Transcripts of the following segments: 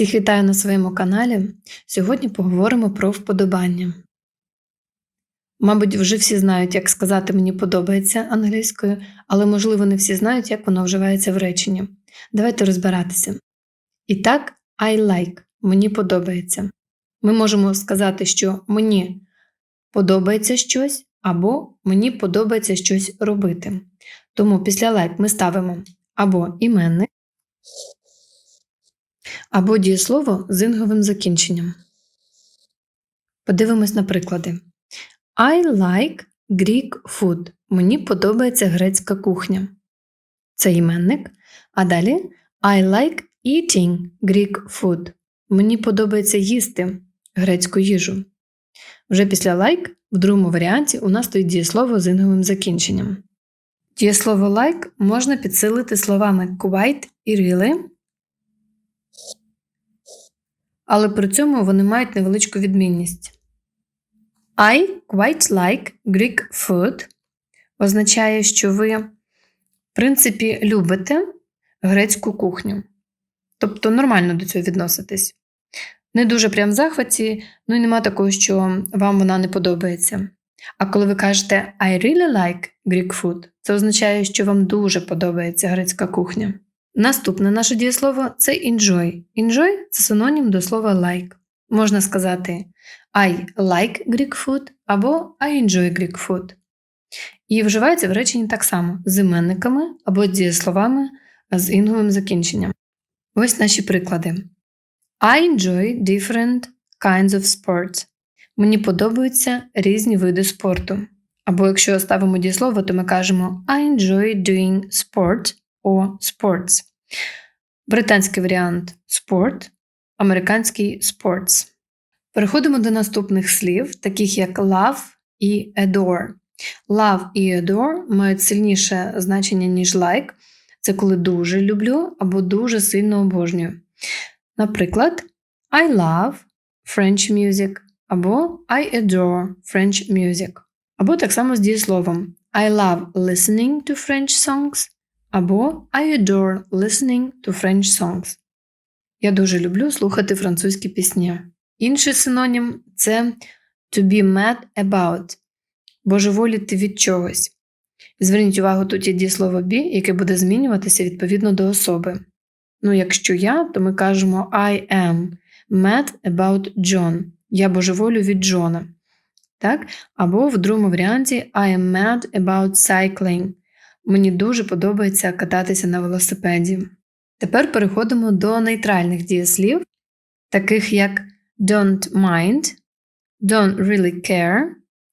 Всіх вітаю на своєму каналі. Сьогодні поговоримо про вподобання. Мабуть, вже всі знають, як сказати мені подобається англійською, але, можливо, не всі знають, як воно вживається в реченні. Давайте розбиратися. І так, I like мені подобається. Ми можемо сказати, що мені подобається щось, або мені подобається щось робити. Тому після like ми ставимо або іменник, або дієслово з інговим закінченням. Подивимось на приклади. I like Greek food. Мені подобається грецька кухня. Це іменник. А далі I like eating Greek food. Мені подобається їсти грецьку їжу. Вже після like в другому варіанті у нас стоїть дієслово з інговим закінченням. Дієслово like можна підсилити словами quite і really, але при цьому вони мають невеличку відмінність. I quite like Greek food означає, що ви, в принципі, любите грецьку кухню. Тобто нормально до цього відноситесь. Не дуже прям в захваті, ну і нема такого, що вам вона не подобається. А коли ви кажете I really like Greek food, це означає, що вам дуже подобається грецька кухня. Наступне наше дієслово це enjoy. Enjoy це синонім до слова like. Можна сказати I like Greek food або I enjoy Greek food. І вживається в реченні так само з іменниками або дієсловами з інговим закінченням. Ось наші приклади. I enjoy different kinds of sports. Мені подобаються різні види спорту. Або якщо ставимо дієслово, то ми кажемо I enjoy doing sport or sports. Британський варіант sport, американський sports. Переходимо до наступних слів, таких як love і adore. Love і adore мають сильніше значення, ніж like. Це коли дуже люблю або дуже сильно обожнюю. Наприклад, I love French music або I adore French music. Або так само з дієсловом I love listening to French songs або I adore listening to French songs. Я дуже люблю слухати французькі пісні. Інший синонім це to be mad about божеволіти від чогось. Зверніть увагу, тут є дієслово be, яке буде змінюватися відповідно до особи. Ну, якщо я, то ми кажемо I am mad about John. Я божеволю від Джона. Так? Або в другому варіанті I am mad about cycling. Мені дуже подобається кататися на велосипеді. Тепер переходимо до нейтральних дієслів, таких як don't mind, don't really care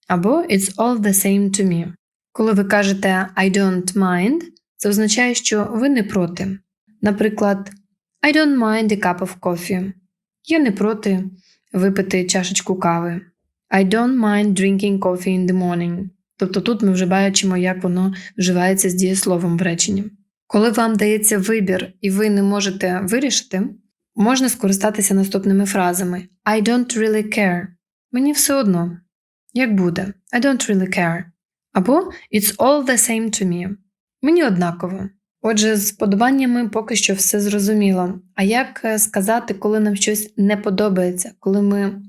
або it's all the same to me. Коли ви кажете I don't mind, це означає, що ви не проти. Наприклад, I don't mind a cup of coffee. Я не проти випити чашечку кави. I don't mind drinking coffee in the morning. Тобто тут ми вже бачимо, як воно вживається з дієсловом в реченні. Коли вам дається вибір і ви не можете вирішити, можна скористатися наступними фразами I don't really care. Мені все одно. Як буде? I don't really care. Або It's all the same to me. Мені однаково. Отже, з подобаннями поки що все зрозуміло. А як е, сказати, коли нам щось не подобається, коли ми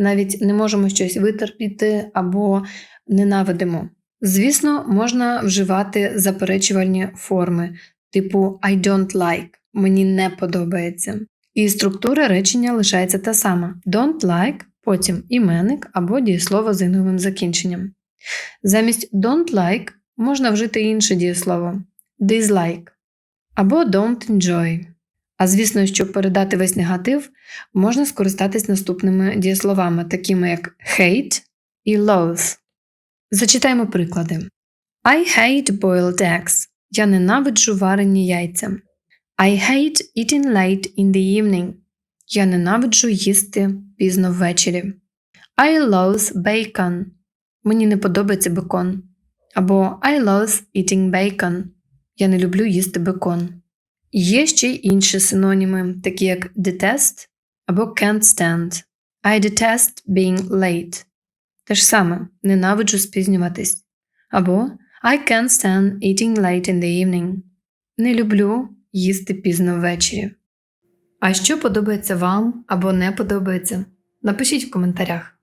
навіть не можемо щось витерпіти або ненавидимо? Звісно, можна вживати заперечувальні форми, типу I don't like, мені не подобається. І структура речення лишається та сама: don't like, потім іменник або дієслово з інговим закінченням. Замість don't like можна вжити інше дієслово dislike або don't enjoy. А звісно, щоб передати весь негатив, можна скористатись наступними дієсловами, такими як hate і loathe. Зачитаємо приклади. I hate boiled eggs. Я ненавиджу варені яйця. I hate eating late in the evening. Я ненавиджу їсти пізно ввечері. I loathe bacon. Мені не подобається бекон. Або I loathe eating bacon. Я не люблю їсти бекон. Є ще й інші синоніми, такі як detest або can't stand. I detest being late. Те ж саме ненавиджу спізнюватись. Або I can't stand eating late in the evening. Не люблю їсти пізно ввечері. А що подобається вам або не подобається? Напишіть в коментарях.